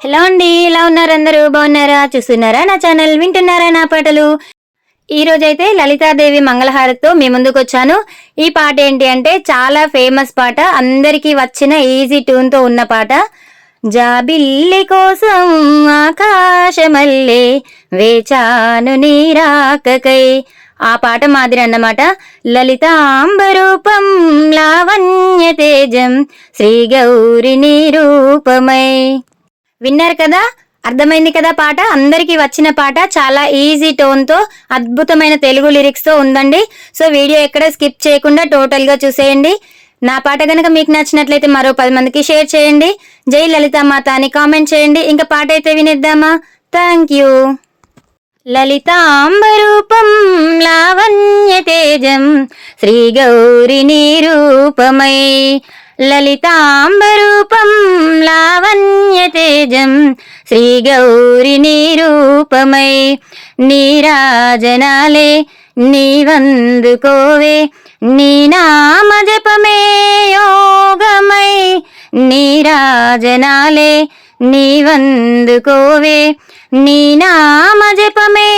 Hello అండి ఎలా ఉన్నారు అందరూ? బాగున్నారా? చూస్తున్నారా నా ఛానల్? వింటున్నారా నా పాటలు? ఈ రోజైతే లలితాదేవి మంగళహారతితో మీ ముందుకు వచ్చాను ఈ పాట ఏంటి అంటే చాలా ఫేమస్ పాట. అందరికీ వచ్చిన ఈజీ ట్యూన్తో ఉన్న పాట. జాబిల్లి కోసం ఆకాశమల్లే వేచాను నీరాకకై ఆ పాట మాదిరి అన్నమాట. లలితాంబరూపం లావణ్య తేజం శ్రీ గౌరి నిరూపమై విన్నారు కదా? అర్థమైంది కదా పాట? అందరికీ వచ్చిన పాట. చాలా ఈజీ టోన్తో అద్భుతమైన తెలుగు లిరిక్స్తో ఉందండి. సో వీడియో ఎక్కడ స్కిప్ చేయకుండా టోటల్గా చూసేయండి. నా పాట కనుక మీకు నచ్చినట్లయితే మరో పది మందికి షేర్ చేయండి. జై లలితామాత అని కామెంట్ చేయండి. ఇంకా పాట అయితే వినిద్దామా? థ్యాంక్ యూ లలితాంబరూపం లావణ్య తేజం శ్రీ గౌరిని రూపమై లలితాంబరూపం లావణ్య తేజం శ్రీ గౌరి నిరూపమై. నీరాజనాలే నీవందుకోవే నీ నామ జపమే యోగమై. నీరాజనాలే నీవందుకోవే నీ నామ జపమే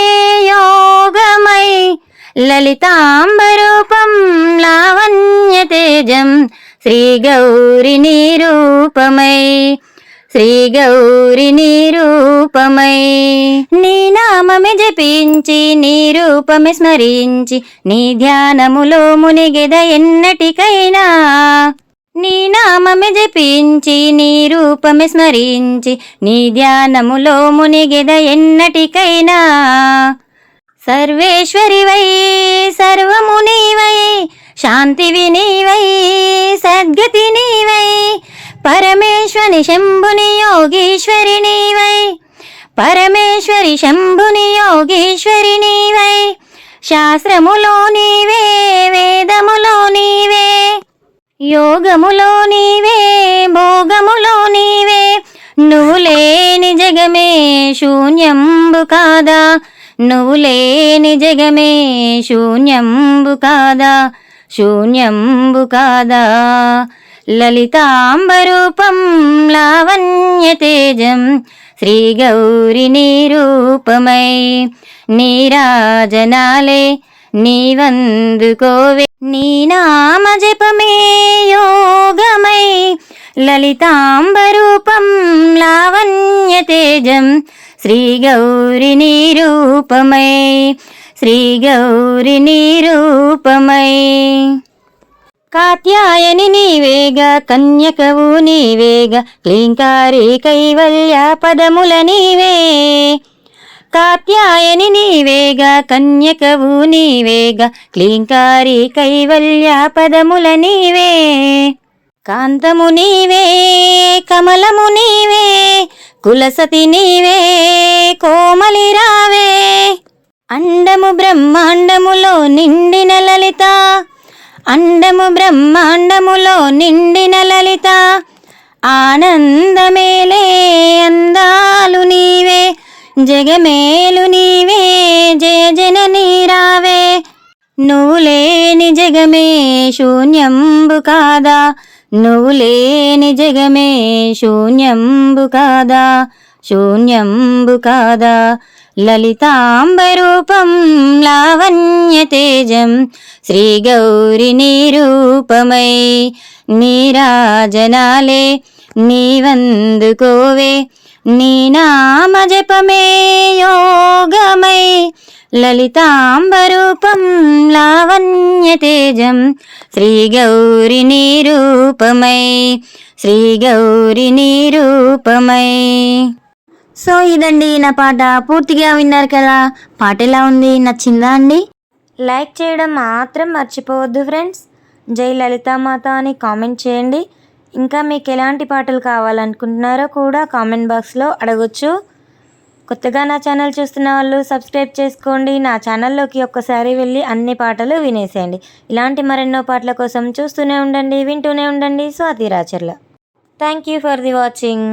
యోగమై. లలితాంబరూపం లావణ్య తేజం శ్రీ గౌరి నిరూపమై శ్రీ గౌరి నిరూపమై. నీ నామమే జపించి నీ రూపమే స్మరించి నీ ధ్యానములో మునిగెద ఎన్నటికైనా. నీ నామమే జపించి నీ రూపమే స్మరించి నీ ధ్యానములో మునిగెద ఎన్నటికైనా. సర్వేశ్వరివై సర్వమునివై శాంతివి నీవై సద్గతి నీవై పరమేశ్వరి శంభుని యోగీశ్వరి నీవై పరమేశ్వరి శంభుని యోగీశ్వరి నీవై శాస్త్రములో నీవే వేదములో నీవే యోగములో నీవే భోగములో నీవే నువ్వు లేని జగమే శూన్యంబు కాదా నువ్వు లేని జగమే శూన్యంబు కాదా శూన్యంబు కాదా? లలితాంబరూపం లావణ్య తేజం శ్రీ గౌరి నిరూపమై. నీరాజనాలే నీవందుకోవే. నీ నామ జపమే యోగమై. లలితాంబరూపం లావణ్య తేజం శ్రీ గౌరి నిరూపమై. శ్రీ గౌరి నిరూపమై. కాత్యాయని నీవేగ కన్యకవు నీవేగ క్లీంకారి కైవల్య పదముల నీవే. కాత్యాయని నీవేగ కన్యకవు నీవేగ క్లీంకారి కైవల్య పదముల నీవే. కాంతము నీవే కమలము నీవే కులసతి నీవే కోమలి రావే. అండము బ్రహ్మాండములో నిండిన లలిత. అండము బ్రహ్మాండములో నిండిన లలిత. ఆనందమేలే అందాలు నీవే జగమేలు నీవే జయ జన నీరావే నువ్వు లేని జగమే శూన్యంబు కాదా? నువ్వు లేని జగమే శూన్యంబు కాదా? శూన్యంబు కాదా? లలితాంబరూపం లావణ్య తేజం శ్రీ గౌరి నిరూపమై. నీరాజనాలే నీవందుకోవే నీ నామ జపమే యోగమై. లలితాంబరూపం లావణ్య తేజం శ్రీ గౌరి నిరూపమై. శ్రీ గౌరి నిరూపమై. సో ఇదండి నా పాట. పూర్తిగా విన్నారు కదా? పాట ఎలా ఉంది? నచ్చిందా అండి? లైక్ చేయడం మాత్రం మర్చిపోవద్దు ఫ్రెండ్స్. జై లలితామాత అని కామెంట్ చేయండి. ఇంకా మీకు ఎలాంటి పాటలు కావాలనుకుంటున్నారో కూడా కామెంట్ బాక్స్లో అడగొచ్చు. కొత్తగా నా ఛానల్ చూస్తున్న వాళ్ళు సబ్స్క్రైబ్ చేసుకోండి. నా ఛానల్లోకి ఒక్కసారి వెళ్ళి అన్ని పాటలు వినేసేయండి. ఇలాంటి మరెన్నో పాటల కోసం చూస్తూనే ఉండండి వింటూనే ఉండండి. Swathi Racharla. Thank you for the watching